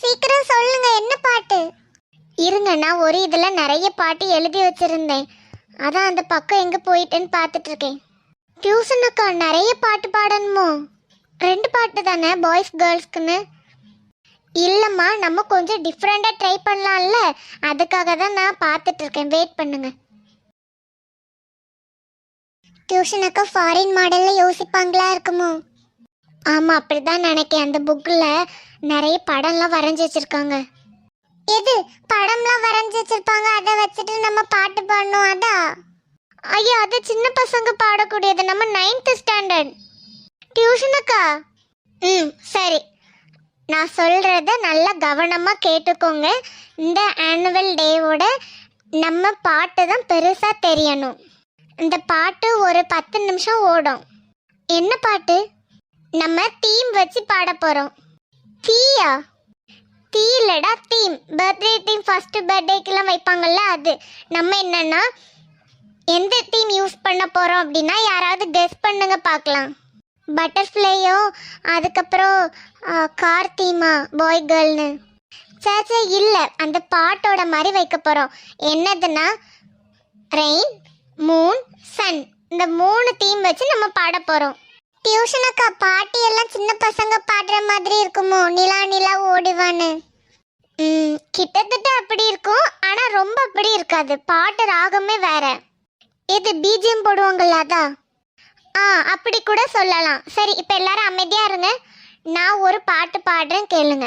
சீக்கிரம் சொல்லுங்க என்ன பாட்டு? இருங்க நான் ஒரு இதில் நிறைய பாட்டு எழுதி வச்சிருந்தேன். அதான் அந்த பக்கம் எங்கே போயிட்டேன்னு பார்த்துட்டு இருக்கேன் டியூஷன் அக்கா நிறைய பாட்டு பாடணுமோ? ரெண்டு பாட்டு தானே பாய்ஸ் கேர்ள்ஸ்க்குன்னு இல்லைம்மா நம்ம கொஞ்சம் டிஃப்ரெண்ட்டாக ட்ரை பண்ணலாம்ல. அதுக்காக தான் நான் பார்த்துட்ருக்கேன். வெயிட் பண்ணுங்க. டியூஷன் அக்கா ஃபாரின் மாடலில் யோசிப்பாங்களா இருக்குமோ? ஆமாம் அப்படி தான் நினைக்கேன். அந்த புக்கில் நிறைய படம்லாம் வரைஞ்சி வச்சிருக்காங்க. எது? படம்லாம் வரைஞ்சி வச்சிருப்பாங்க. அதை வச்சுட்டு நம்ம பாட்டு பாடணும். அதா? ஐயா அது சின்ன பசங்க பாடக்கூடியது. நம்ம நைன்த் ஸ்டாண்டர்ட் டியூஷனுக்கா ம் சரி. நான் சொல்கிறத நல்லா கவனமாக கேட்டுக்கோங்க. இந்த ஆனுவல் டேவோட நம்ம பாட்டு தான் பெருசாக தெரியணும். இந்த பாட்டு ஒரு பத்து நிமிஷம் ஓடும். என்ன பாட்டு? நம்ம தீம் வச்சு பாட போகிறோம் தீயா? தீ. இல்லடா தீம் பர்த்டே தீம் ஃபர்ஸ்ட் பர்த்டேக்கெல்லாம் வைப்பாங்கல்ல அது. நம்ம என்னன்னா எந்த தீம் யூஸ் பண்ண போகிறோம் அப்படின்னா யாராவது கெஸ் பண்ணுங்க பார்க்கலாம். பட்டர்ஃப்ளையோ அதுக்கப்புறம் கார் தீமா பாய் கேர்ள்னு சேச்சே இல்லை. அந்த பாட்டோட மாதிரி வைக்க போகிறோம் என்னதுன்னா ரெயின் மூன் சன் இந்த மூணு தீம் வச்சு நம்ம பாட போகிறோம் டியூஷன் அக்கா பாட்டி எல்லாம் சின்ன பசங்க பாடுற மாதிரி இருக்குமோ? நிலா நிலா ஓடிவான்னு. ம் கிட்டத்தட்ட அப்படி இருக்கும். ஆனால் ரொம்ப அப்படி இருக்காது. பாட்டு ராகமே வேற. இது பிஜிஎம் போடுவாங்கல்ல அதான் ஆ அப்படி கூட சொல்லலாம். சரி இப்போ எல்லாரும் அமைதியா இருங்க. நான் ஒரு பாட்டு பாடுறேன் கேளுங்க.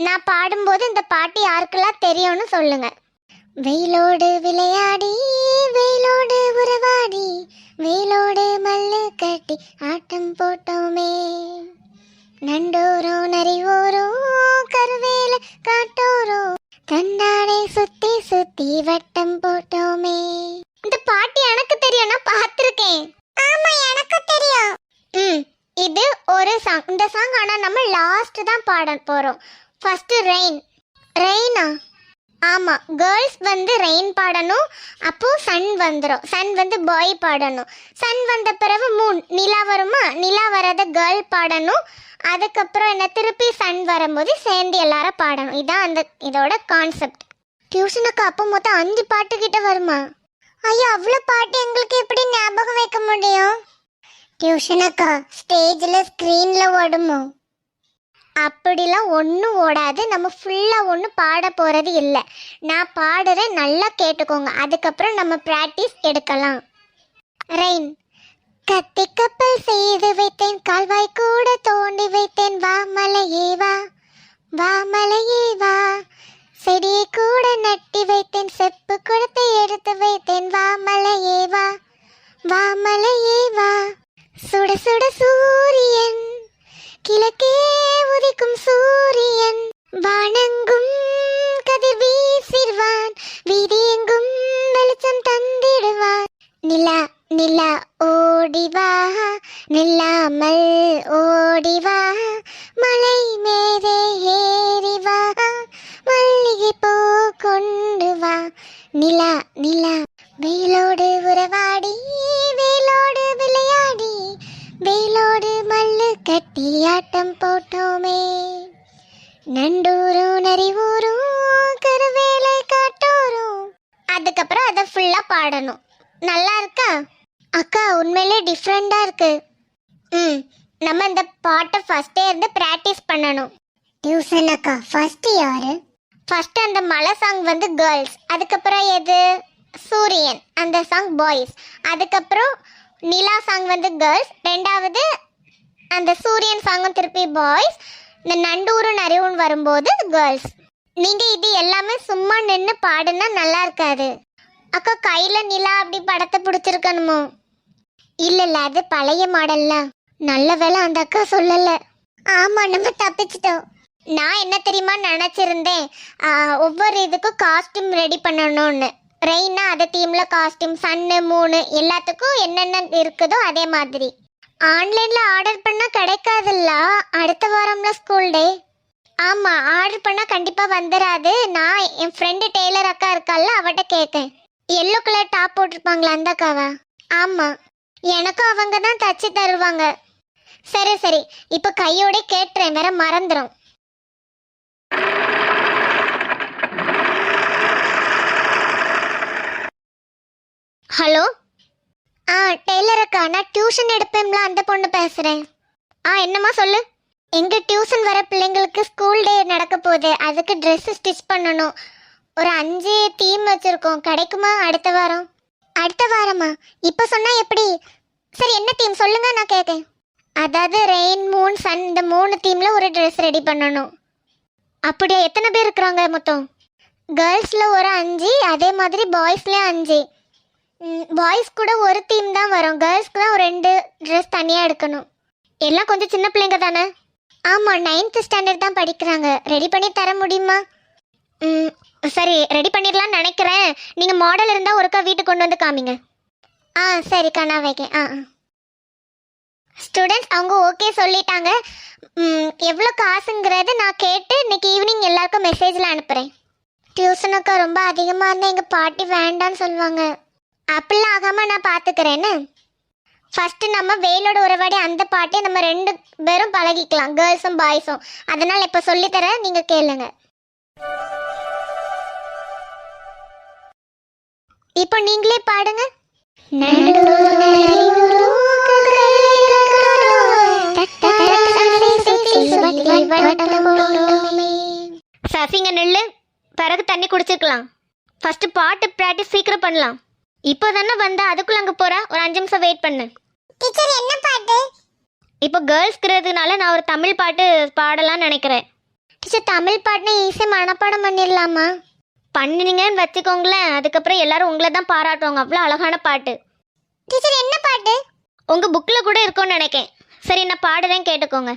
நான் பாடும்போது இந்த பாட்டு யாருக்கெல்லாம் தெரியும்னு சொல்லுங்கள் வெயிலோடு விளையாடி வெயிலோடு உறவாடி வெயிலோடு மல்லு கட்டி ஆட்டம் போட்டோமே. நண்டோரோ நரிவோரோ கருவேல காட்டோரோ தன்னாடை சுத்தி சுத்தி வட்டம் போட்டோமே. இந்த பாட்டு எனக்கு தெரியும் நான் பார்த்துருக்கேன். ஆமா எனக்கு தெரியும். ம் இது ஒரு சாங் இந்த சாங் ஆனால் நம்ம லாஸ்ட் தான் பாட போகிறோம் ஃபர்ஸ்ட் ரெயின் ரெயினா ஆமாம் கேர்ள்ஸ் வந்து ரெயின் பாடணும் அப்போது சன் வந்துடும் சன் வந்து பாய் பாடணும். சன் வந்த பிறகு மூன் நிலா வருமா? நிலா வராத கேர்ள் பாடணும். அதுக்கப்புறம் என்ன? திருப்பி சன் வரும்போது சேர்ந்து எல்லாரும் பாடணும். இதான் அந்த இதோட கான்செப்ட் டியூஷனுக்கு அப்போ மொத்தம் அஞ்சு பாட்டுக்கிட்ட வருமா? ஐயோ அவ்வளோ பாட்டு எங்களுக்கு எப்படி ஞாபகம் வைக்க முடியும்? டியூஷனக்கா ஸ்டேஜில் ஸ்க்ரீனில் ஓடுமோ? அப்படிலாம் ஒன்றும் ஓடாது. நம்ம ஃபுல்லாக ஒன்றும் பாட போகிறது இல்லை. நான் பாடுறேன் நல்லா கேட்டுக்கோங்க. அதுக்கப்புறம் நம்ம ப்ராக்டிஸ் எடுக்கலாம். ரெயின் கத்தி கப்பல் செய்து வைத்தேன். கால்வாய் கூட தோண்டி வைத்தேன். வா மலையே வா. வா மலையே வா. செடியை கூட நட்டு நில்லாமல் ஓடிவா மலை மேலே ஏறிவா மல்லிகை பூ கொண்டு வா. நிலா நிலா. வெயிலோடு உறவாடி வெயிலோடு விளையாடி. வெயிலோடு மல்லு கட்டி ஆட்டம் போட்டோமே. நண்டூரும் நரிவூரும் கருவேலை காட்டோரும். அதுக்கப்புறம் அதை ஃபுல்லாக பாடணும். நல்லா இருக்கா? அக்கா உண்மையிலே டிஃப்ரெண்டாக இருக்கு. ம் நம்ம இந்த பாட்டை ஃபர்ஸ்டே இருந்து ப்ராக்டிஸ் பண்ணணும். டியூஷன் அக்கா ஃபர்ஸ்ட் யாரு ஃபர்ஸ்ட் அந்த மலை சாங் வந்து கேர்ள்ஸ் அதுக்கப்புறம் எது? சூரியன் அந்த சாங் பாய்ஸ் அதுக்கப்புறம் நிலா சாங் வந்து கேர்ள்ஸ் ரெண்டாவது அந்த சூரியன் சாங்கும் திருப்பி பாய்ஸ் இந்த நண்டூரு நரிவுன் வரும்போது கேர்ள்ஸ் நீங்கள் இது எல்லாமே சும்மா நின்று பாடுனா நல்லா இருக்காது. அக்கா கையில் நிலா அப்படி படத்தை பிடிச்சிருக்கணுமோ? இல்லை இல்லை அது பழைய மாடல்ல நல்ல வேலை அந்த அக்கா சொல்லலை. ஆமாம் நம்ம தப்பிச்சிட்டோம். நான் என்ன தெரியுமா நினச்சிருந்தேன்? ஒவ்வொரு இதுக்கும் காஸ்டியூம் ரெடி பண்ணணும்னு. ரெயின்னா அது தீமில் காஸ்டியூம் சன்னு மூணு எல்லாத்துக்கும் என்னென்ன இருக்குதோ அதே மாதிரி. ஆன்லைனில் ஆர்டர் பண்ணால் கிடைக்காதுல்ல? அடுத்த வாரம்ல ஸ்கூல் டே ஆமாம் ஆர்டர் பண்ணால் கண்டிப்பாக வந்துடாது நான் என் ஃப்ரெண்டு டெய்லர் அக்கா இருக்கால அவட்ட கேட்டேன். எல்லோ கலர் டாப் போட்டிருப்பாங்களா அந்த அக்காவா? ஆமாம் எனக்கும் அவங்க தான் தச்சு தருவாங்க. சரி சரி. இப்போ கையோட கேட்டுறேன். வேற மறந்துடும் ஹலோ? ஆ டெய்லர் அக்கா நான் டியூஷன் எடுப்பேன்ல அந்த பொண்ணு பேசுறேன். ஆ என்னம்மா சொல்லு? எங்க டியூஷன் வர பிள்ளைங்களுக்கு ஸ்கூல் டே நடக்க போகுது. அதுக்கு ட்ரெஸ்ஸு ஸ்டிச் பண்ணணும். ஒரு அஞ்சு தீம் வச்சிருக்கோம். கிடைக்குமா அடுத்த வாரம்? அடுத்த வாரமா? இப்போ சொன்னா எப்படி? சரி என்ன தீம் சொல்லுங்க நான் கேட்கேன் அதாவது ரெயின் மூன் சன் இந்த மூணு தீம்ல ஒரு ட்ரெஸ் ரெடி பண்ணணும். அப்படியா? எத்தனை பேர் இருக்கிறாங்க மொத்தம்? கேர்ள்ஸில் ஒரு அஞ்சு அதே மாதிரி பாய்ஸ்லேயும் அஞ்சு. பாய்ஸ் கூட ஒரு தீம் தான் வரும். கேர்ள்ஸ்க்கு தான் ஒரு ரெண்டு ட்ரெஸ் தனியாக எடுக்கணும். எல்லாம் கொஞ்சம் சின்ன பிள்ளைங்க தானே? ஆமாம் நைன்த்து ஸ்டாண்டர்ட் தான் படிக்கிறாங்க. ரெடி பண்ணி தர முடியுமா? ம் சரி ரெடி பண்ணிடலாம்னு நினைக்கிறேன். நீங்கள் மாடல் இருந்தால் ஒருக்கா வீட்டுக்கு கொண்டு வந்து காமிங்க. ஆ சரிக்கா நான் வைக்கேன் ஆ. ஸ்டூடெண்ட்ஸ் அவங்க ஓகே சொல்லிட்டாங்க. எவ்வளோ காசுங்கிறது நான் கேட்டு இன்னைக்கு ஈவினிங் எல்லாருக்கும் மெசேஜில் அனுப்புகிறேன் டியூஷனுக்கு ரொம்ப அதிகமாக இருந்தால் எங்கள் பாட்டி வேண்டான்னு சொல்லுவாங்க. அப்படிலாம் ஆகாமல் நான் பார்த்துக்கிறேன்னு ஃபஸ்ட்டு நம்ம வேலோட உறவாடி அந்த பாட்டியை நம்ம ரெண்டு பேரும் பழகிக்கலாம். கேர்ள்ஸும் பாய்ஸும் அதனால் இப்போ சொல்லித்தரேன் நீங்கள் கேளுங்க. இப்போ நீங்களே பாடுங்க. சசிங்க நெல்லு பிறகு தண்ணி குடிச்சிருக்கலாம். ஃபர்ஸ்ட் பாட்டு ப்ராக்டிஸ் சீக்கிரம் பண்ணலாம். இப்போ தானே வந்தா அதுக்குள்ள அங்கே போறா? ஒரு அஞ்சு நிமிஷம் வெயிட் பண்ணு. டீச்சர் என்ன பாட்டு? இப்போ கேர்ள்ஸ்ங்கிறதுனால நான் ஒரு தமிழ் பாட்டு பாடலாம்னு நினைக்கிறேன். டீச்சர் தமிழ் பாட்டுனா ஈஸியாக மனப்பாடம் பண்ணிடலாமா? பண்ணினீங்கன்னு வச்சுக்கோங்களேன். அதுக்கப்புறம் எல்லாரும் உங்களை தான் பாராட்டுவாங்க. அவ்வளோ அழகான பாட்டு. டீச்சர் என்ன பாட்டு? உங்க புக்கில் கூட இருக்கும்னு நினைக்கேன். சரி நான் பாடுறேன் கேட்டுக்கோங்க.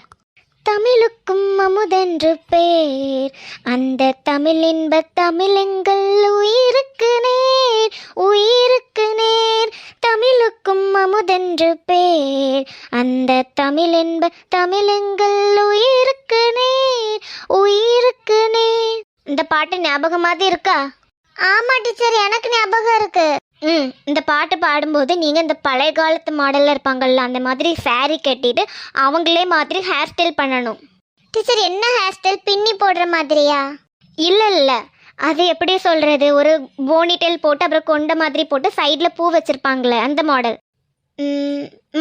தமிழுக்கும் அமுதென்று பேர். அந்த தமிழ் இன்ப தமிழெங்கள் உயிருக்கு நேர். உயிருக்கு நேர் தமிழுக்கும் அமுதென்று பேர். அந்த தமிழ் இன்ப தமிழெங்கள் உயிருக்கு நேர். உயிருக்கு நேர். இந்த பாட்டு ஞாபகமாதி இருக்கா? ஆமா டீச்சர். எனக்கு ஞாபகம் இருக்கு. ம் இந்த பாட்டு பாடும்போது நீங்கள் இந்த பழைய காலத்து மாடலில் இருப்பாங்கல்ல அந்த மாதிரி saree கட்டிட்டு அவங்களே மாதிரி ஹேர் ஸ்டைல் பண்ணணும். டீச்சர் என்ன ஹேர் ஸ்டைல் பின்னி போடுற மாதிரியா? இல்லை இல்லை. அது எப்படி சொல்கிறது ஒரு போனிடெயில் போட்டு அப்புறம் கொண்ட மாதிரி போட்டு சைடில் பூ வச்சுருப்பாங்களே அந்த மாடல்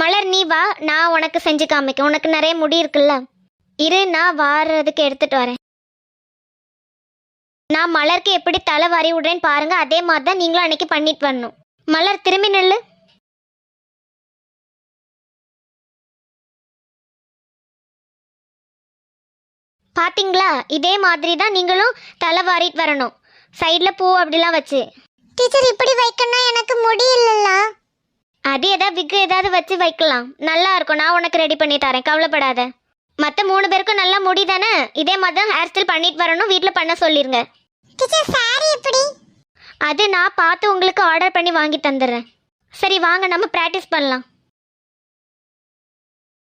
மலர் நீ வா நான் உனக்கு செஞ்சு காமிக்க உனக்கு நிறைய முடி இருக்குல்ல? இரு நான் வாரதுக்கு எடுத்துட்டு வரேன். நான் மலருக்கு எப்படி தலை வாரி விடுறேன்னு பாருங்க அதே மாதிரி தான் நீங்களும் அன்னைக்கு பண்ணிட்டு வரணும். மலர் திரும்பி நில்லு. பாத்தீங்களா? இதே மாதிரி தான் நீங்களும் தலை வாரிட்டு வரணும். சைடில் பூ அப்படிலாம் வச்சு. டீச்சர் இப்படி வைக்கணும் எனக்கு முடியலல்ல அது ஏதாவது விக்கு ஏதாவது வச்சு வைக்கலாம். நல்லா இருக்கும். நான் உனக்கு ரெடி பண்ணி தரேன். கவலைப்படாத. மற்ற மூணு பேருக்கும் நல்லா முடி தானே? இதே மாதிரி தான் ஹேர் ஸ்டைல் பண்ணிட்டு வரணும். வீட்டில் பண்ண சொல்லிருங்க. டீச்சர் சாரி எப்படி? அது நான் பார்த்து உங்களுக்கு ஆர்டர் பண்ணி வாங்கி தந்துடுறேன். சரி வாங்க நம்ம ப்ராக்டிஸ் பண்ணலாம்.